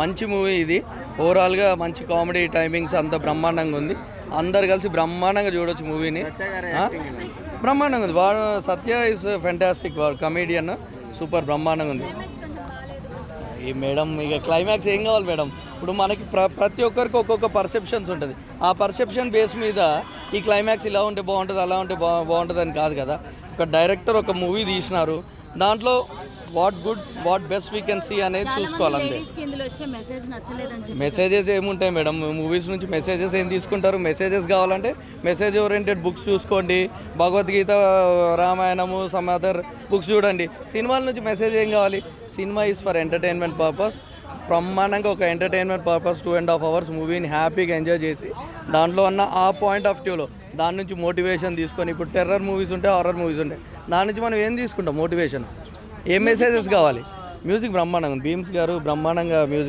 మంచి మూవీ ఇది. ఓవరాల్గా మంచి కామెడీ టైమింగ్స్ అంత బ్రహ్మాండంగా ఉంది. అందరు కలిసి బ్రహ్మాండంగా చూడొచ్చు మూవీని? బ్రహ్మాండంగా ఉంది. వాడు సత్య ఇస్ ఫెంటాస్టిక్ వాడు కమేడియన్ సూపర్ బ్రహ్మాండంగా ఉంది. ఈ మేడం ఇక క్లైమాక్స్ ఏం కావాలి మేడం? ఇప్పుడు మనకి ప్ర ప్రతి ఒక్కరికి ఒక్కొక్క పర్సెప్షన్స్ ఉంటుంది. ఆ పర్సెప్షన్ బేస్ మీద ఈ క్లైమాక్స్ ఇలా ఉంటే బాగుంటుంది అలా ఉంటే బా బాగుంటుంది అని కాదు కదా. ఒక డైరెక్టర్ ఒక మూవీ తీసినారు. దాంట్లో what good what best we can see అనేది చూసుకోవాలి అంతే లేడీస్కి ఇందులో వచ్చే మెసేజ్ నచ్చలేదని చెప్పి మెసేజెస్ ఏముంటాయి మేడం? మూవీస్ నుంచి మెసేజెస్ ఏం తీసుకుంటారు? మెసేజెస్ కావాలంటే మెసేజ్ ఓరియంటెడ్ బుక్స్ చూసుకోండి. భగవద్గీత రామాయణము సమ్ అదర్ బుక్స్ చూడండి. సినిమాల నుంచి మెసేజ్ ఏం కావాలి? Cinema is for entertainment purpose బ్రహ్మాండంగా ఒక entertainment purpose two and half hours మూవీని హ్యాపీగా ఎంజాయ్ చేసి దాంట్లో ఉన్న ఆ పాయింట్ ఆఫ్ వ్యూలో దాని నుంచి మోటివేషన్ తీసుకొని ఇప్పుడు టెర్రర్ మూవీస్ ఉంటాయి హారర్ మూవీస్ ఉంటాయి దాని నుంచి మనం ఏం తీసుకుంటాం? మోటివేషన్ ఏం మెసేజెస్ కావాలి? మ్యూజిక్ బ్రహ్మాండంగా బీమ్స్ భీమ్స్ గారు బ్రహ్మాండంగా మ్యూజిక్